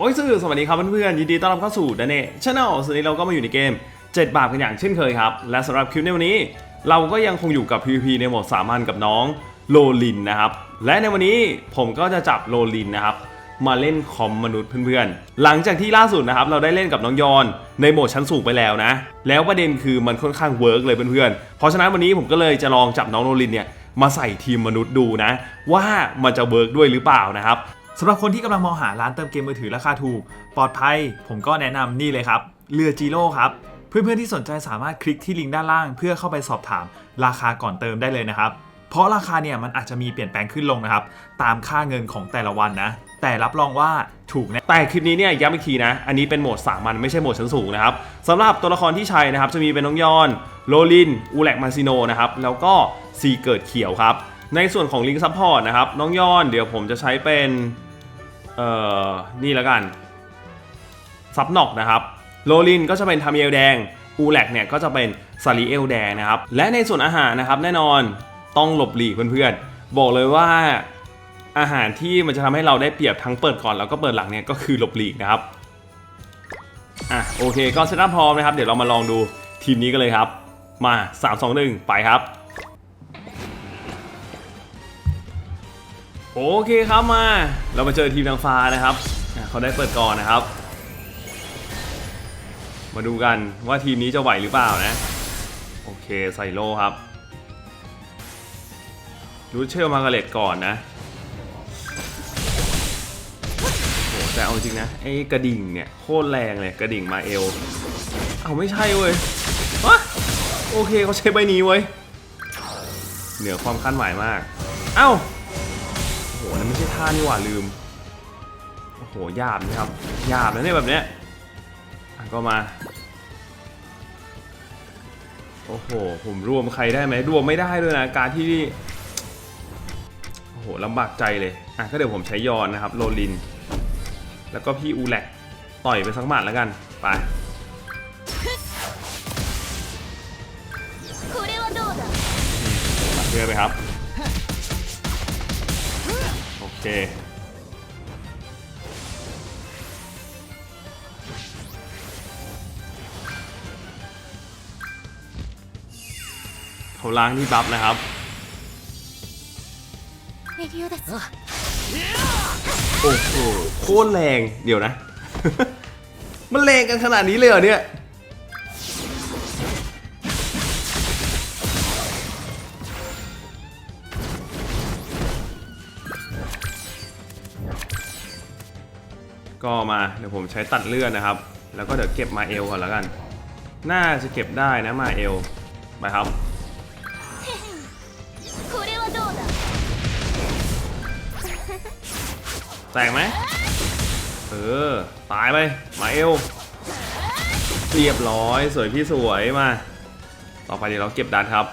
โอ้ยสวัสดีครับเพื่อนๆยินดีต้อนรับเข้าสู่ดนเน่ชาแนลวันนี้เราก็มาอยู่ในเกม 7 บาปกันอย่างเช่นเคยครับ และสำหรับคลิปในวันนี้ เราก็ยังคงอยู่กับ PVP ในโหมดสามัญกับน้องโลลินนะครับ และในวันนี้ผมก็จะจับโลลินนะครับ มาเล่นคอมมนุษย์เพื่อนๆ หลังจากที่ล่าสุดนะครับ เราได้เล่นกับน้องยอนในโหมดชั้นสูงไปแล้วนะ แล้วประเด็นคือมันค่อนข้างเวิร์กเลยเพื่อนๆ เพราะฉะนั้นวันนี้ผมก็เลยจะลองจับน้องโลลินเนี่ยมาใส่ทีมมนุษย์ดูนะ ว่ามันจะเวิร์กด้วยหรือเปล่านะครับ สำหรับคนที่กำลังมองหาร้านเติมเกมมือถือราคาถูก ปลอดภัย ผมก็แนะนำนี่เลยครับ เรือจีโร่ครับ เพื่อนๆที่สนใจสามารถคลิกที่ลิงก์ด้านล่าง เพื่อเข้าไปสอบถามราคาก่อนเติมได้เลยนะครับ เพราะราคาเนี่ยมันอาจจะมีเปลี่ยนแปลงขึ้นลงนะครับ ตามค่าเงินของแต่ละวันนะ แต่รับรองว่าถูกแน่ แต่คลิปนี้เนี่ยย้ำอีกทีนะ อันนี้เป็นโหมดสามัญไม่ใช่โหมดชั้นสูงนะครับสำหรับตัวละครที่ใช้นะครับจะมีเป็นน้องยอนโลลิน อูแลกมาซิโนนะครับ แล้วก็ซีเกิดเขียวครับ ในส่วนของลิงก์ซัพพอร์ตนะครับ น้องยอนเดี๋ยวผมจะใช้เป็น เอ่อ นี่แล้วกันซับนอกนะครับโลลินก็จะเป็นทามิเอลแดงอูแลกเนี่ยก็จะเป็นซาริเอลแดงนะครับ และในส่วนอาหารนะครับ แน่นอนต้องหลบหลีกเพื่อนๆ บอกเลยว่าอาหารที่มันจะทำให้เราได้เปรียบทั้งเปิดก่อนแล้วก็เปิดหลังเนี่ยก็คือหลบหลีกนะครับอะโอเคก็เซตอัพพร้อมนะครับ เดี๋ยวเรามาลองดูทีมนี้กันเลยครับ มา 3 2 1 ไปครับ โอเคครับมา เรามาเจอทีมนางฟ้านะครับเขาได้เปิดก่อนนะครับ มาดูกันว่าทีมนี้จะไหวหรือเปล่านะ โอเคใส่โลครับรูเชลมาร์กาเร็ตก่อนนะโหแต่เอาจริงนะไอ้กระดิ่งเนี่ยโคตรแรงเลยกระดิ่งมาเอลเอาไม่ใช่เว้ยวะโอเคเขาใช้ใบนี้เว้ยเหนือความคาดหมายมาก เอ้า ค่านี่หว่าลืม โอ้โหยาบนะครับยาบนะเนี่ยแบบเนี้ยก็มา โอ้โห ผมรวมใครได้ไหมรวมไม่ได้ด้วยนะ การที่ โอ้โหลำบากใจเลย อะก็เดี๋ยวผมใช้ยอนนะครับโรลิน แล้วก็พี่อูแลกต่อยไปสักหมัดแล้วกัน ไปเพื่อไปครับ เค เขาล้างที่บัฟนะครับ โอ้โห โคตรแรง เดี๋ยวนะ มันแรงกันขนาดนี้เลยเหรอเนี่ย็มาเดี๋ยวผมใช้ตัดเลือดนะครับ แล้วก็เดี๋ยวเก็บมาเอลก่อนแล้วกัน น่าจะเก็บได้นะมาเอลไปครับแตกไหมเออ ตายไป มาเอลเรียบร้อยสวยพี่สวยมา ต่อไปเดี๋ยวเราเก็บดันครับ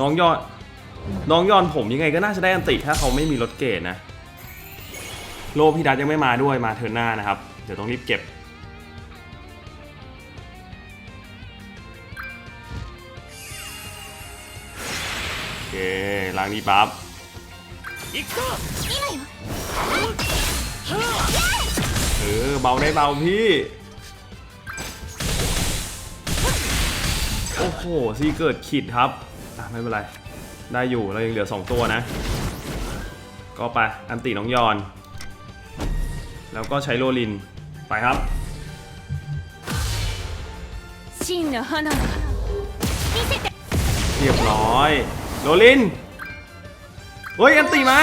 น้องยอด น้องยอดผมยังไงก็น่าจะได้อันติ ถ้าเขาไม่มีรถเกตนะ โลพี่ดัดยังไม่มาด้วยมาเทิร์นหน้านะครับ เดี๋ยวต้องรีบเก็บ โอเคล้างนี้ปั๊บเออเบาได้เบาพี่ โอ้โหซีเกิดขีดครับอะไม่เป็นไร ได้อยู่เรายังเหลือ 2 ตัวนะ ก็ไป อันติน้องยอน แล้วก็ใช้โรลิน ไปครับเรียบร้อย โรลิน เฮ้ย อันตีมา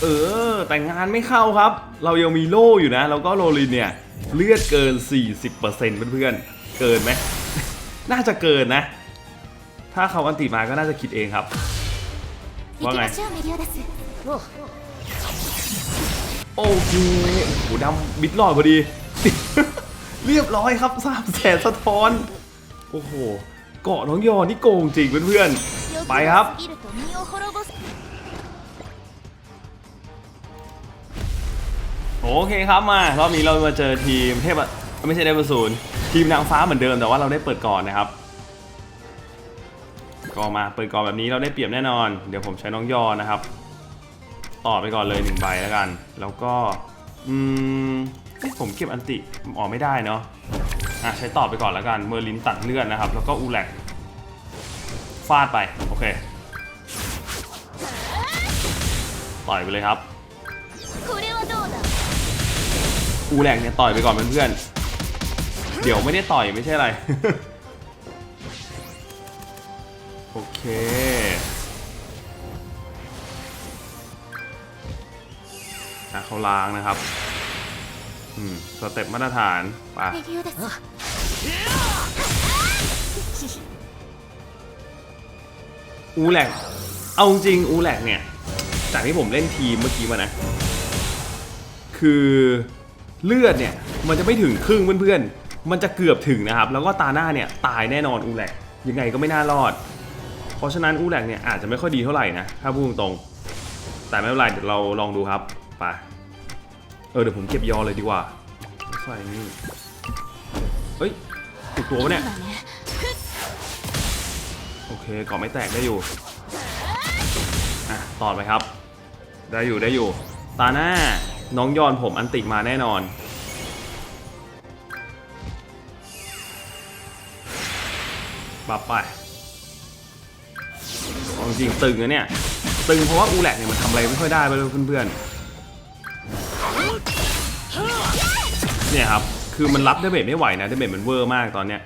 เออ แต่งานไม่เข้าครับ เรายังมีโล่อยู่นะ แล้วก็โรลินเนี่ย เลือดเกิน 40%เพื่อนๆ เกินไหม น่าจะเกินนะ ถ้าเขาอันตีมาก็น่าจะคิดเองครับ ว่าไง โอ้โหโหดำบิดหลอดพอดี เรียบร้อยครับสามแสนสะท้อน โอ้โห เกาะน้องยอนี่โกงจริงเพื่อนๆ ไปครับ โอเคครับมารอบนี้เรามาเจอทีมเทพไม่ใช่เดวศูนทีมนางฟ้าเหมือนเดิมแต่ว่าเราได้เปิดก่อนนะครับก็มาเปิดก่อนแบบนี้เราได้เปรียบแน่นอน เดี๋ยวผมใช้น้องยอนะครับ ต่อไปก่อนเลย1ใบแล้วกัน แล้วก็อืมนี่ผมเก็บอันติอ๋อไม่ได้เนาะอะใช้ต่อไปก่อนแล้วกันเมอร์ลินตัดเลือดนะครับ แล้วก็อูแลกฟาดไป โอเค ต่อยไปเลยครับอูแลกเนี่ยต่อยไปก่อนเพื่อนเดี๋ยวไม่ได้ต่อยไม่ใช่อะไร โอเค เขาล้างนะครับ อืม สเต็ปมาตรฐานไปอูแหลก เอาจริงอูแหลกเนี่ย จากที่ผมเล่นทีมเมื่อกี้มานะ คือเลือดเนี่ย มันจะไม่ถึงครึ่งเพื่อนๆ มันจะเกือบถึงนะครับ แล้วก็ตาหน้าเนี่ย ตายแน่นอนอูแหลก ยังไงก็ไม่น่ารอด เพราะฉะนั้นอูแหลกเนี่ยอาจจะไม่ค่อยดีเท่าไหร่นะ ถ้าพูดตรง แต่ไม่เป็นไรเดี๋ยวเราลองดูครับ ไปเออเดี๋ยวผมเก็บยอเลยดีกว่าใส่นี่เฮ้ยถูกตัวปะเนี่ย โอเคเกาะไม่แตกได้อยู่อะต่อไปครับ ได้อยู่ได้อยู่ ตาหน้าน้องยอนผมอันติมาแน่นอน บับไปจริงตึงนะเนี่ย ตึงเพราะว่าอูแลกเนี่ยมันทำอะไรไม่ค่อยได้ไปเลยเพื่อนๆ เนี่ยครับ คือมันรับได้เบรไม่ไหวนะได้เบรมันเวอร์มากตอนเนี้ย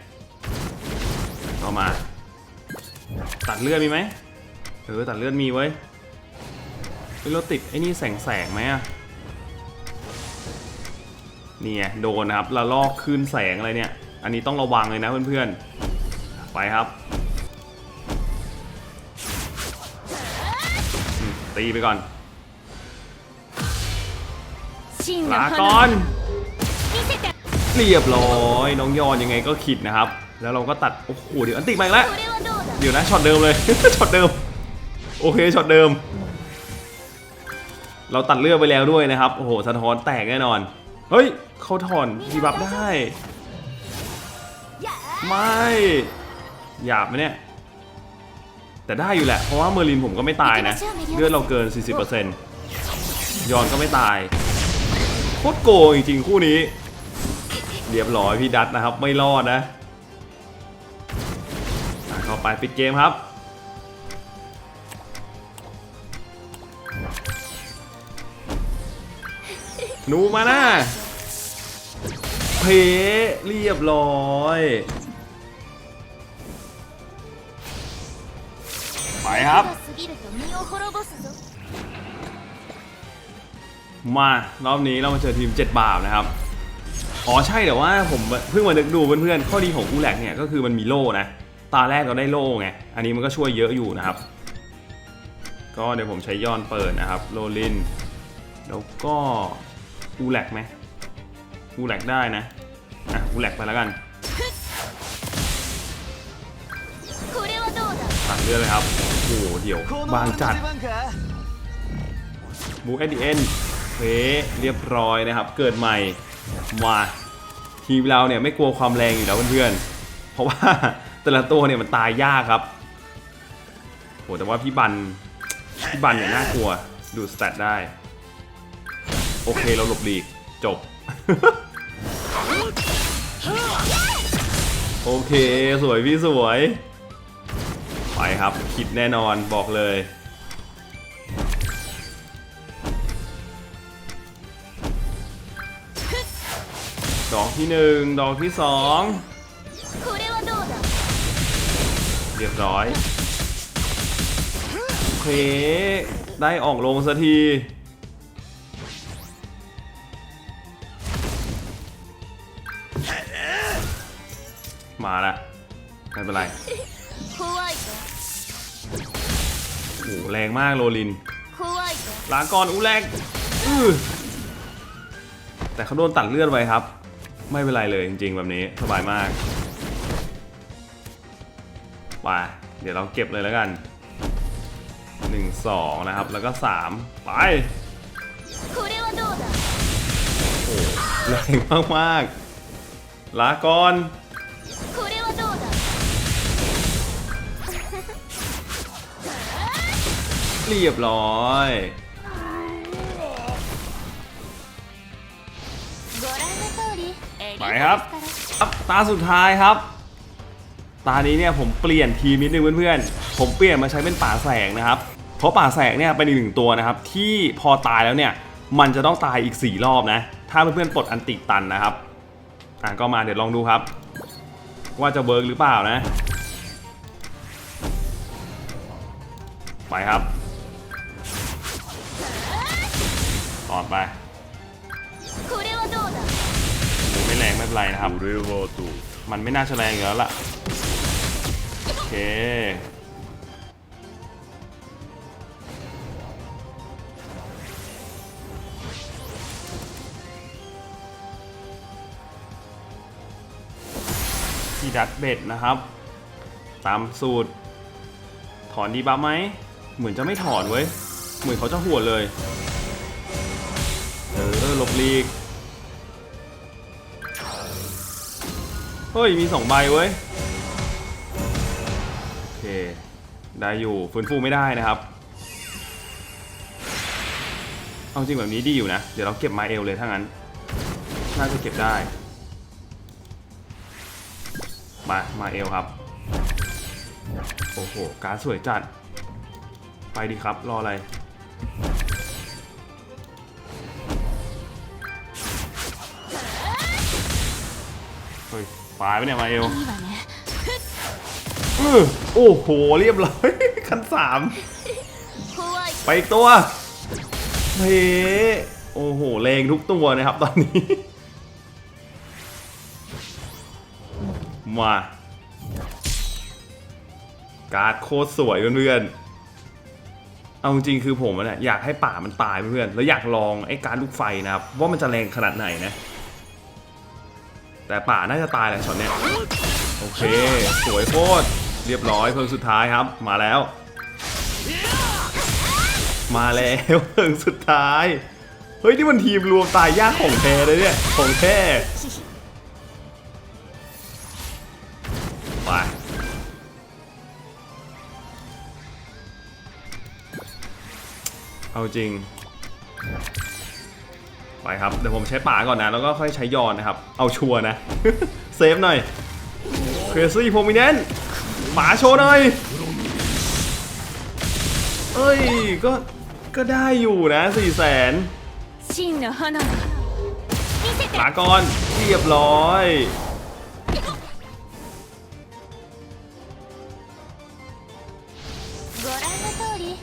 เอามา ตัดเลือดมีไหมเออตัดเลือดมีไว้ไอ้รถติดไอ้นี่แสงแสงไหมอะนี่ไงโดนครับละลอกคืนแสงอะไรเนี่ย อันนี้ต้องระวังเลยนะเพื่อนๆ ไปครับ ตีไปก่อนลาก่อน เรียบร้อยน้องยอนยังไงก็ขิดนะครับ แล้วเราก็ตัดโอ้โหเดี๋ยวอันติมาอีกแล้วเดี๋ยวนะช็อตเดิมเลย ช็อตเดิม โอเคช็อตเดิม เราตัดเลือดไปแล้วด้วยนะครับ โอ้โหสะท้อนแตกแน่นอน เฮ้ยเขาถอนดีบับได้ ไม่หยาบไหมเนี่ย แต่ได้อยู่แหละ เพราะว่าเมอร์ลินผมก็ไม่ตายนะ เลือดเราเกิน 40%ยอนก็ไม่ตายโคตรโกงจริงๆคู่นี้ เรียบร้อยพี่ดัตนะครับไม่รอดนะเข้าไปปิดเกมครับหนูมาหน้าเพเรียบร้อยไปครับ มารอบนี้เรามาเจอทีม 7 บาปนะครับ อ๋อใช่แต่ว่าผมเพิ่งมานึกดูเพื่อนๆข้อดีของกูแลกเนี่ยก็คือมันมีโล่นะตาแรกเราได้โล่ไงอันนี้มันก็ช่วยเยอะอยู่นะครับ ก็เดี๋ยวผมใช้ย้อนเปิดนะครับโลลินแล้วก็กูแลกไหมกูแลกได้นะอะกูแลกไปแล้วกันตัดเรื่องเลยครับโอ้โหเดี๋ยวบางจัดบูเอ็ดีเอ็นเฟเรียบร้อยนะครับ เกิดใหม่มา ทีมเราเนี่ยไม่กลัวความแรงอยู่แล้วเพื่อนๆ เพราะว่าแต่ละตัวเนี่ยมันตายยากครับโหแต่ว่าพี่บันพี่บันเนี่ยน่ากลัวดูสแตทได้ โอเคเราหลบหลีกจบ โอเคสวยพี่สวย ไปครับคิดแน่นอนบอกเลย ดอกที่หนึ่งดอกที่สองเรียบร้อยโอเคได้ออกลงสักทีมาละไม่เป็นไรโอ้แรงมากโรลินลาก่อนอูแรกแต่เขาโดนตัดเลือดไปครับ ไม่เป็นไรเลยจริงๆ แบบนี้สบายมากไปเดี๋ยวเราเก็บเลยแล้วกัน 1 2 นะครับ แล้วก็ 3 ไปโอ้ยแรงมากๆลาก่อนเรียบร้อย ไปครับครับตาสุดท้ายครับ ตานี้เนี่ยผมเปลี่ยนทีมนิดนึงเพื่อนๆ ผมเปลี่ยนมาใช้เป็นป่าแสงนะครับ เพราะป่าแสงเนี่ยเป็นอีกหนึ่งตัวนะครับ ที่พอตายแล้วเนี่ยมันจะต้องตายอีก 4 รอบนะ ถ้าเพื่อนๆปลดอันติตันนะครับ อะก็มาเดี๋ยวลองดูครับ ว่าจะเบิร์กหรือเปล่านะ ไปครับตอดไป ไม่เป็นไรนะครับ มันไม่น่าแรงอยู่แล้วล่ะ โอเค ที่ดัดเบ็ดนะครับ ตามสูตร ถอนดีบ้าไหม เหมือนจะไม่ถอนเว้ย เหมือนเขาจะหัวเลย เออหลบลีก เฮ้ย มีสองใบเว้ย โอเค ได้อยู่ฟื้นฟูไม่ได้นะครับ เอาจริงแบบนี้ดีอยู่นะ เดี๋ยวเราเก็บมาเอลเลยถ้างั้น น่าจะเก็บได้ มามาเอลครับ โอ้โห การสวยจัด ไปดีครับ รออะไร เฮ้ยตายไปเนี่ยมาเอลโอ้โห เรียบร้อยขั้นสามไปอีกตัวเฮ้โอ้โหแรงทุกตัวนะครับตอนนี้ มา การโคตรสวยเพื่อนเอาจริงคือผมเนี่ยอยากให้ป่ามันตายเพื่อนแล้วอยากลองไอ้การลูกไฟนะครับ ว่ามันจะแรงขนาดไหนนะ แต่ป่าน่าจะตายแหละช็อตเนี้ยโอเค สวยโคตรเรียบร้อยเพลิงสุดท้ายครับ มาแล้ว มาแล้วเพลิงสุดท้าย เฮ้ย นี่มันทีมรวมตายยากของแท้เลยเนี่ย ของแท้ไปเอาจริง ไปครับ เดี๋ยวผมใช้ป่าก่อนนะ แล้วก็ค่อยใช้ยอนนะครับ เอาชัวนะ เซฟหน่อยเครซี่โพมิเนนป่าโชว์หน่อย เอ้ย ก็ ก็ได้อยู่นะสี่แสนลาก่อนเรียบร้อย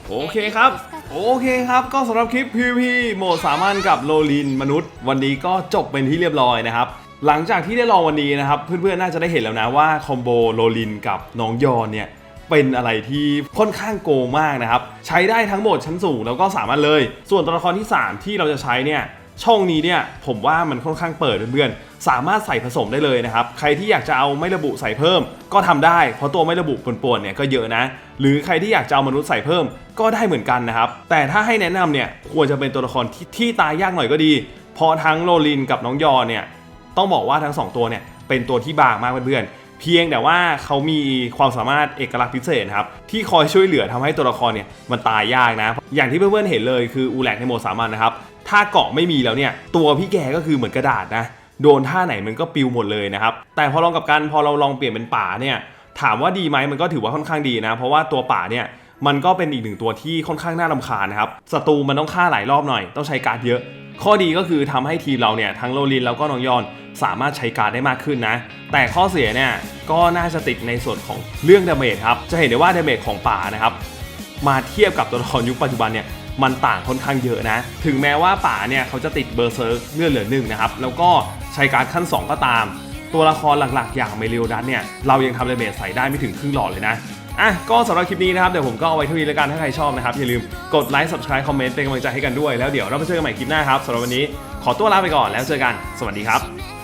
โอเคครับ โอเคครับ ก็สำหรับคลิป PVP โหมดสามัญกับโลลินมนุษย์ วันนี้ก็จบเป็นที่เรียบร้อยนะครับ หลังจากที่ได้ลองวันนี้นะครับ เพื่อนๆ น่าจะได้เห็นแล้วนะว่าคอมโบโลลินกับน้องยอนเนี่ย เป็นอะไรที่ค่อนข้างโกงมากนะครับ ใช้ได้ทั้งโหมดชั้นสูงแล้วก็สามารถเลย ส่วนตัวละครที่ 3 ที่เราจะใช้เนี่ยช่องนี้เนี่ยผมว่ามันค่อนข้างเปิดเพื่อนๆ สามารถใส่ผสมได้เลยนะครับ ใครที่อยากจะเอาไม่ระบุใส่เพิ่มก็ทำได้ เพราะตัวไม่ระบุปนๆเนี่ยก็เยอะนะ หรือใครที่อยากจะเอามนุษย์ใส่เพิ่มก็ได้เหมือนกันนะครับ แต่ถ้าให้แนะนำเนี่ยควรจะเป็นตัวละครที่ที่ตายยากหน่อยก็ดี เพราะทั้งโรลินกับน้องยอเนี่ยต้องบอกว่าทั้งสองตัวเนี่ยเป็นตัวที่บางมากเพื่อนเพียงแต่ว่าเขามีความสามารถเอกลักษณ์พิเศษนะครับที่คอยช่วยเหลือทำให้ตัวละครเนี่ยมันตายยากนะ อย่างที่เพื่อนๆเห็นเลยคืออูแลกในโหมดสามัญนะครับถ้าเกาะไม่มีแล้วเนี่ยตัวพี่แกก็คือเหมือนกระดาษนะโดนท่าไหนมันก็ปิวหมดเลยนะครับแต่พอลองกับกันพอเราลองเปลี่ยนเป็นป่าเนี่ย ถามว่าดีไหมมันก็ถือว่าค่อนข้างดีนะ เพราะว่าตัวป่าเนี่ยมันก็เป็นอีกหนึ่งตัวที่ค่อนข้างน่ารำคาญนะครับศัตรูมันต้องฆ่าหลายรอบหน่อย ต้องใช้การดเยอะ ข้อดีก็คือทำให้ทีมเราเนี่ยทั้งโรลินแล้วก็น้องยอนสามารถใช้การดได้มากขึ้นนะ แต่ข้อเสียเนี่ยก็น่าจะติดในส่วนของเรื่องดาเมจครับจะเห็นได้ว่าดาเมจของป่านะครับมาเทียบกับตัวละครยุคปัจจุบันเนี่ยมันต่างค่อนข้างเยอะนะ ถึงแม้ว่าป่าเนี่ยเขาจะติดเบอร์เซิร์เลือดเหลือหนึ่งนะครับ แล้วก็ใช้การดขั้น 2 ก็ตาม ตัวละครหลักๆ อย่างเมลิโอดัสเนี่ยเรายังทำดาเมจใส่ได้ไม่ถึงครึ่งหลอดเลยนะอะก็สำหรับคลิปนี้นะครับ เดี๋ยวผมก็เอาไว้เท่านี้แล้วกันถ้าใครชอบนะครับ อย่าลืมกดไลค์ subscribe คอมเมนต์เป็นกำลังใจให้กันด้วยแล้วเดี๋ยวเราไปเจอกันใหม่คลิปหน้าครับสำหรับวันนี้ขอตัวลาไปก่อนแล้วเจอกัน สวัสดีครับ